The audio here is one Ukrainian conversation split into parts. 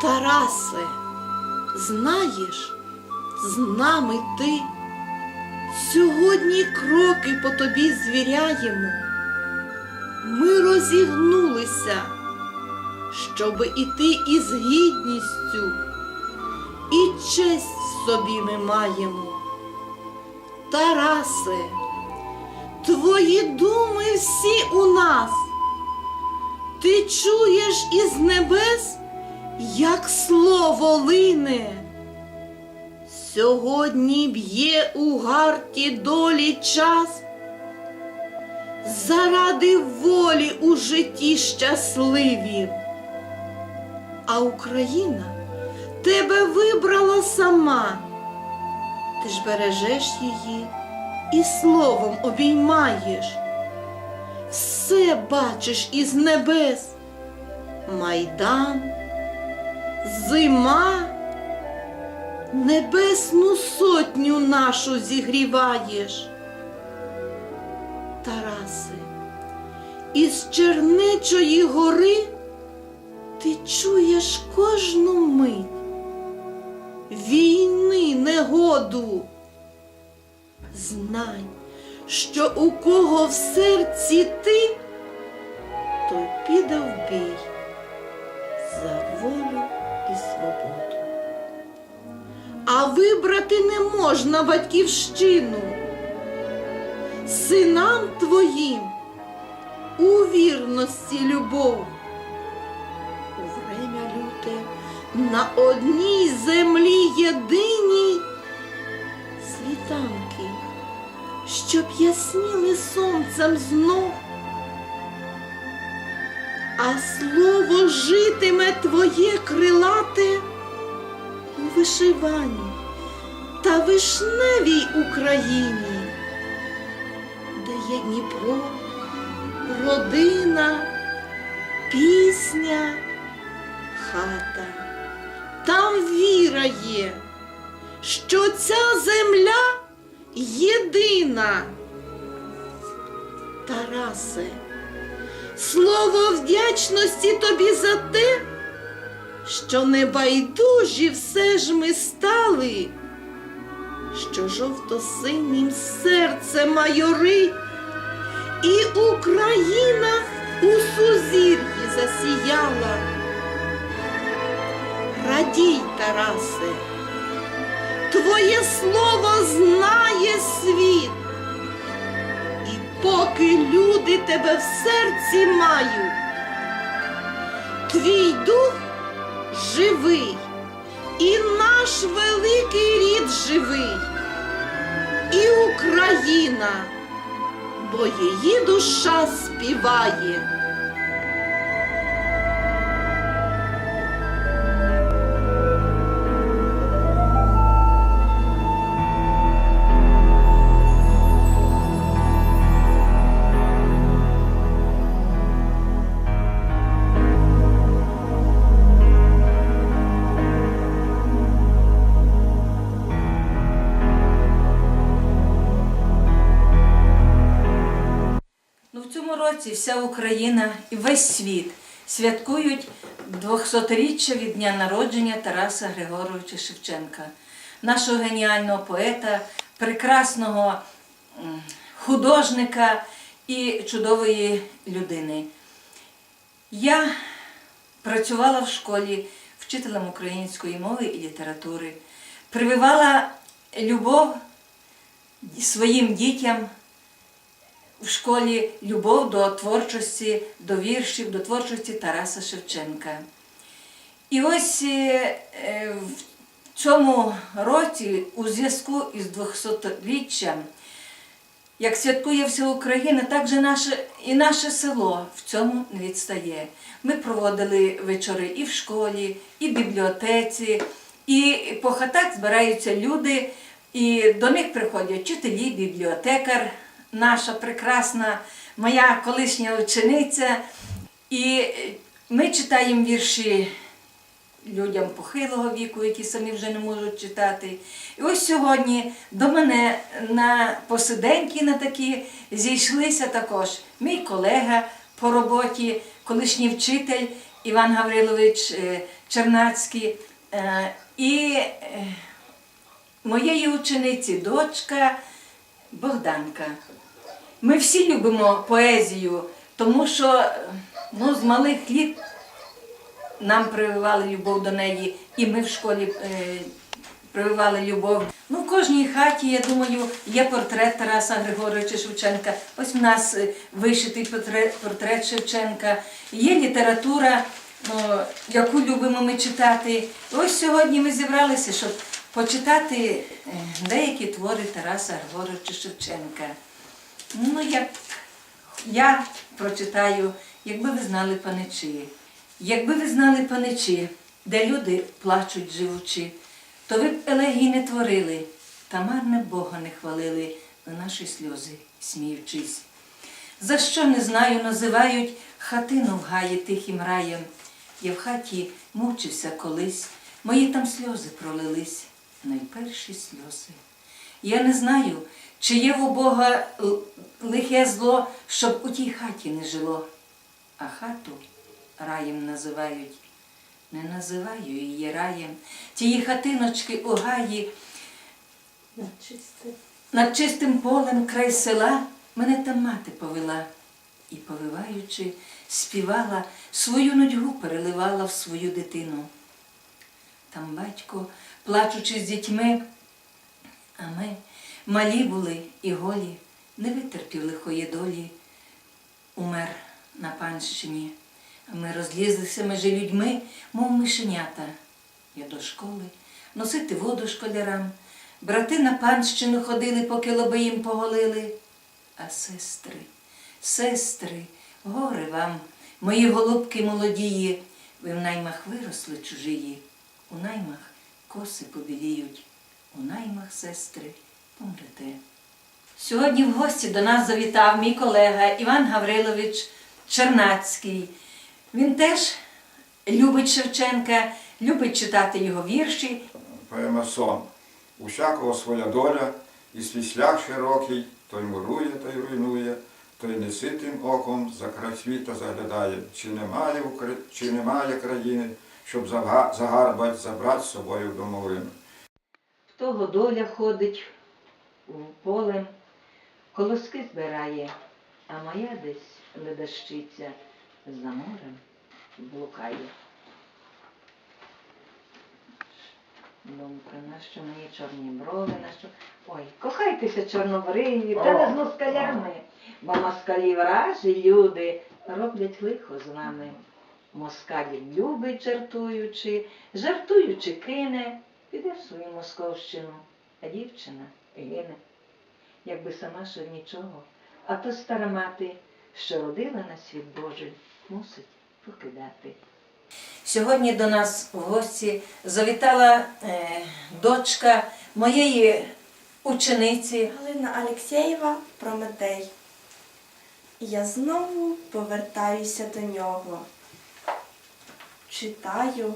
Тарасе, знаєш, з нами ти. Сьогодні кроки по тобі звіряємо. Ми розігнулися, щоби іти із гідністю, і честь собі ми маємо. Тарасе, твої думи всі у нас. Ти чуєш із небес, як слово лине. Сьогодні б'є у гарті долі час, заради волі у житті щасливі. А Україна тебе вибрала сама, ти ж бережеш її і словом обіймаєш. Все бачиш із небес, майдан, зима небесну сотню нашу зігріваєш. Тарасе, із Чернечої гори ти чуєш кожну мить війни негоду. Знай, що у кого в серці ти, той піде в бій за волю і свободу. А вибрати не можна батьківщину. Синам твоїм у вірності любов. У время люте на одній землі єдиній світанки, щоб ясніли сонцем знов. А слово житиме твоє крилате у вишиванні та вишневій Україні, де є Дніпро, родина, пісня, хата. Там віра є, що ця земля єдина. Тарасе, слово вдячності тобі за те, що небайдужі все ж ми стали, що жовто-синім серце майорить, і Україна у сузір'ї засіяла. Радій, Тарасе, твоє слово знає світ, поки люди тебе в серці мають, твій дух живий, і наш великий рід живий, і Україна, бо її душа співає. Році вся Україна і весь світ святкують 200-річчя від дня народження Тараса Григоровича Шевченка, нашого геніального поета, прекрасного художника і чудової людини. Я працювала в школі вчителем української мови і літератури, прививала любов своїм дітям в школі любов до творчості, до віршів, до творчості Тараса Шевченка. І ось е, е, в цьому році, у зв'язку із 200-річчям, як святкує вся Україна, так же наше, і наше село в цьому не відстає. Ми проводили вечори і в школі, і в бібліотеці, і по хатах збираються люди, і до них приходять вчителі, бібліотекар, наша прекрасна моя колишня учениця. І ми читаємо вірші людям похилого віку, які самі вже не можуть читати. І ось сьогодні до мене на посиденьки на такі зійшлися також мій колега по роботі, колишній вчитель Іван Гаврилович е, Чернацькі. Е, І е, моєї учениці дочка Богданка. Ми всі любимо поезію, тому що ну, з малих літ нам прививали любов до неї, і ми в школі е, прививали любов. Ну, в кожній хаті, я думаю, є портрет Тараса Григоровича Шевченка. Ось в нас е, вишитий портрет, портрет Шевченка. Є література, ну, яку любимо ми читати. Ось сьогодні ми зібралися, щоб почитати е, деякі твори Тараса Григоровича Шевченка. Ну, як я прочитаю, якби ви знали паничі. Якби ви знали паничі, де люди плачуть живучи, то ви б елегій не творили, та марне Бога не хвалили на наші сльози, сміючись. За що не знаю, називають хатину в гаї тихим раєм. Я в хаті мучився колись, мої там сльози пролились, найперші сльози. Я не знаю, чи є у Бога лихе зло, щоб у тій хаті не жило, а хату раєм називають. Не називаю її раєм. Тії хатиночки у гаї над чистим полем край села мене там мати повела і, повиваючи, співала, свою нудьгу переливала в свою дитину. Там батько, плачучи з дітьми, а ми малі були і голі, не витерпів лихої долі, умер на панщині. Ми розлізлися між людьми, мов мишенята. Я до школи, носити воду школярам. Брати на панщину ходили, поки лоби їм поголили. А сестри, сестри, горе вам, мої голубки молодії, ви в наймах виросли чужії, у наймах коси побіліють, у наймах сестри. Сьогодні в гості до нас завітав мій колега Іван Гаврилович Чернацький. Він теж любить Шевченка, любить читати його вірші. Поема сон. Усякого своя доля, і свій шлях широкий, той мурує, той руйнує, той неситим оком за край світа заглядає, чи немає, Укра- чи немає країни, щоб зага- загарбать, забрати з собою домовину. В того доля ходить полем, колоски збирає, а моя десь ледащиця за морем блукає. Думка, нащо мені чорні брови, нащо. Ой, кохайтеся чорнобриві, та не з москалями, бо москалі вражі люди роблять лихо з вами. Москалі любить жартуючи, жартуючи кине, піде в свою московщину, а дівчина гине. Якби сама що нічого, а то стара мати, що родила на світ Божий, мусить покидати. Сьогодні до нас в гості завітала е, дочка моєї учениці. Галина Алексєєва Прометей. І я знову повертаюся до нього. Читаю,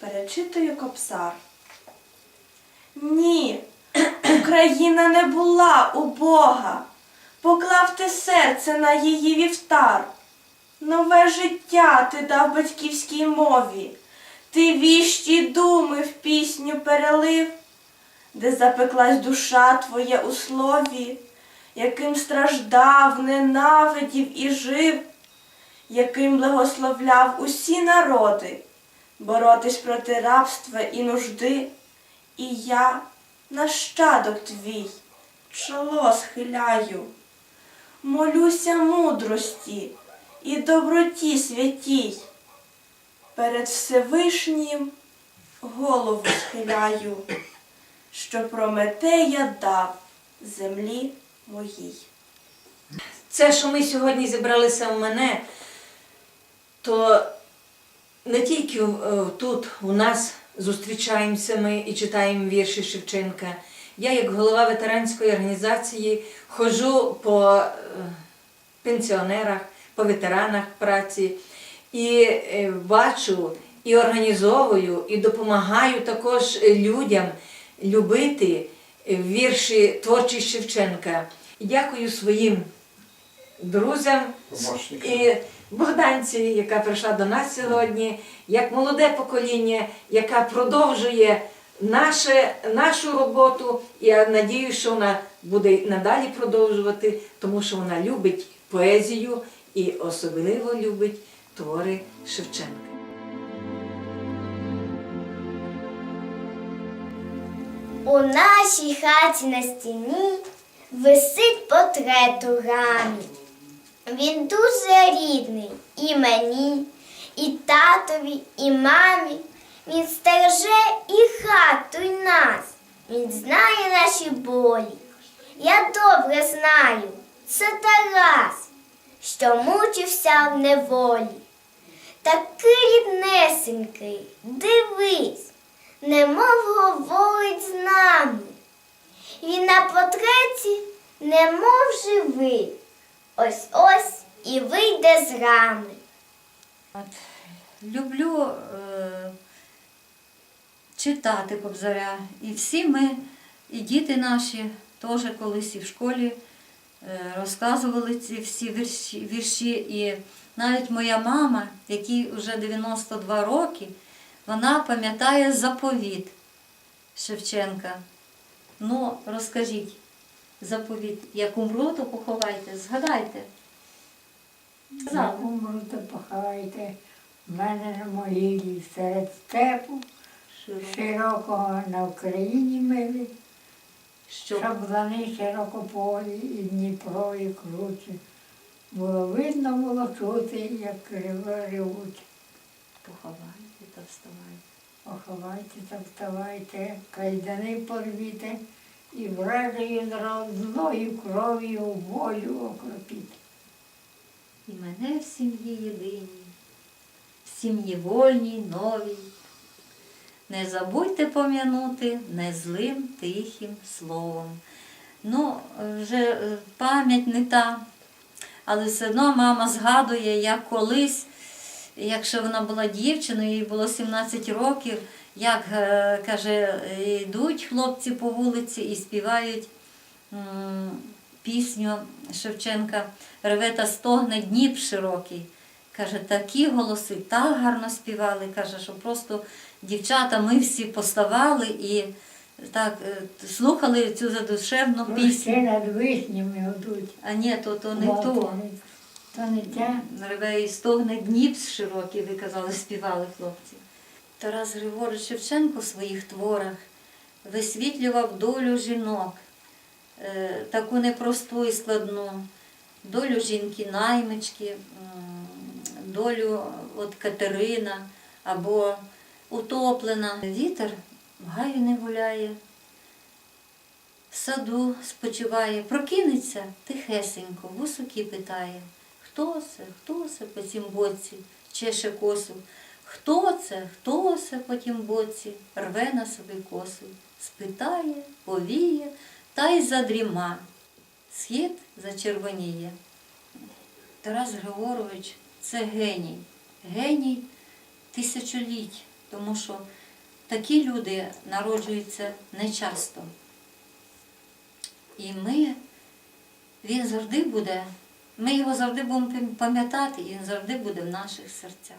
перечитую кобзар. Ні, Україна не була у Бога. Поклав ти серце на її вівтар. Нове життя ти дав батьківській мові. Ти віщі думи в пісню перелив де запеклась душа твоя у слові, яким страждав, ненавидів і жив, яким благословляв усі народи, боротись проти рабства і нужди. І я, нащадок твій, чоло схиляю, молюся мудрості і доброті святій, перед Всевишнім голову схиляю що Прометея дав землі моїй. Це, що ми сьогодні зібралися в мене, то не тільки е, тут у нас зустрічаємося ми і читаємо вірші Шевченка. Я, як голова ветеранської організації, ходжу по е, пенсіонерах, по ветеранах праці і е, бачу, і організовую, і допомагаю також людям любити вірші творчість Шевченка. Дякую своїм друзям і Богданці, яка прийшла до нас сьогодні, як молоде покоління, яка продовжує наше, нашу роботу. Я надіюся, що вона буде надалі продовжувати, тому що вона любить поезію і особливо любить твори Шевченка. У нашій хаті на стіні висить портрет у рамі. Він дуже рідний і мені, і татові, і мамі. Він стереже і хату, і нас. Він знає наші болі. Я добре знаю, це Тарас, що мучився в неволі. Такий ріднесенький, дивись, немов говорить з нами. Він на портреті немов живий. Ось ось і вийде з рами. Люблю е, читати Кобзаря. І всі ми, і діти наші, теж колись і в школі е, розказували ці всі вірші, вірші. І навіть моя мама, якій вже 92 роки, вона пам'ятає заповіт Шевченка. Ну, розкажіть, заповіт, як умру, то поховайте, згадайте. За умру, то поховайте в мене на могилі серед степу, широкого на Україні милі, Що щоб лани широкополі і Дніпро, і круче. Було видно, було чути, як криво ревуть. поховайте та вставайте. Поховайте та вставайте, кайдани порвіте, і вражею злою кров'ю волю окропіте. І мене в сім'ї єдиній, в сім'ї вольній, новій. Не забудьте пом'янути незлим тихим словом. Ну, вже е, пам'ять не та, але все одно мама згадує, як колись, якщо вона була дівчиною, їй було 17 років, як е, каже, йдуть хлопці по вулиці і співають пісню Шевченка Реве та стогне Дніп широкий. Каже, такі голоси так гарно співали. Каже, що просто дівчата, ми всі поставали і так е, слухали цю задушевну пісню. над вишнями годуть. А ні, то, то не то. То не те. Реве і стогне Дніп широкий, ви казали, співали хлопці. Тарас Григорович Шевченко в своїх творах висвітлював долю жінок, е, таку непросту і складну, долю жінки-наймички, долю от Катерина або утоплена. Вітер в гаю не гуляє, в саду спочиває, прокинеться тихесенько, вусуки питає. Хто це, хто це по цім боці, чеше косу? Хто це, хто це по тім боці, рве на собі косу, спитає, повіє, та й задріма. Схід зачервоніє. Тарас Григорович це геній, геній тисячоліть, тому що такі люди народжуються нечасто. І ми, він завжди буде, ми його завжди будемо пам'ятати, і він завжди буде в наших серцях.